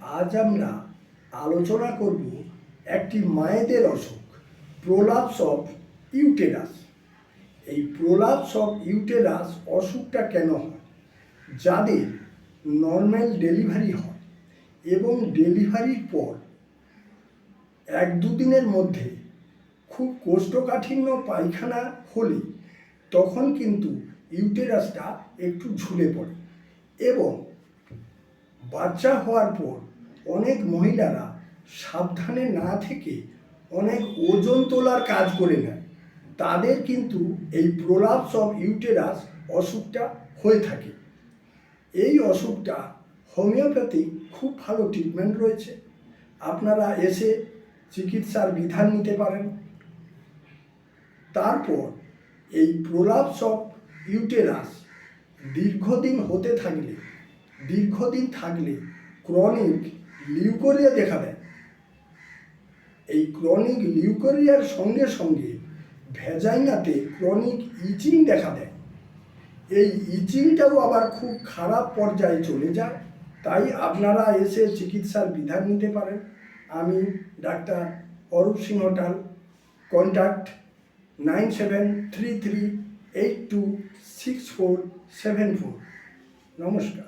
আজ আমরা আলোচনা করব একটি মায়েদের অসুখ প্রলাপস অফ ইউটেরাস এই প্রলাপস অফ ইউটেরাস অসুখটা কেন হয়? যাদের নর্মাল ডেলিভারি হয় এবং ডেলিভারির পর এক দুদিনের মধ্যে খুব কোষ্ঠকাঠিন্য পায়খানা হলে তখন কিন্তু ইউটেরাসটা একটু ঝুলে পড়ে এবং বাচ্চা হওয়ার পর অনেক মহিলারা সাবধানে না থেকে অনেক ওজন তোলার কাজ করে নেয়। তাদের কিন্তু এই প্রলাপস অফ ইউটেরাস অসুখটা হয়ে থাকে। এই অসুখটা হোমিওপ্যাথি খুব ভালো ট্রিটমেন্ট রয়েছে। আপনারা এসে চিকিৎসার বিধান নিতে পারেন। তারপর এই প্রলাপস অফ ইউটেরাস দীর্ঘদিন হতে থাকলে দীর্ঘদিন থাকলে ক্রনিক লিউকোরিয়া দেখা দেয়। এই ক্রনিক লিউকোরিয়ার সঙ্গে সঙ্গে ভেজাইনাতে ক্রনিক ইচিং দেখা দেয়। এই ইচিংটাও আবার খুব খারাপ পর্যায়ে চলে যায়, তাই আপনারা এসে চিকিৎসার বিধান নিতে পারেন। আমি doctor Arup Singhatal contact nine seven three three eight two six four seven four. নমস্কার।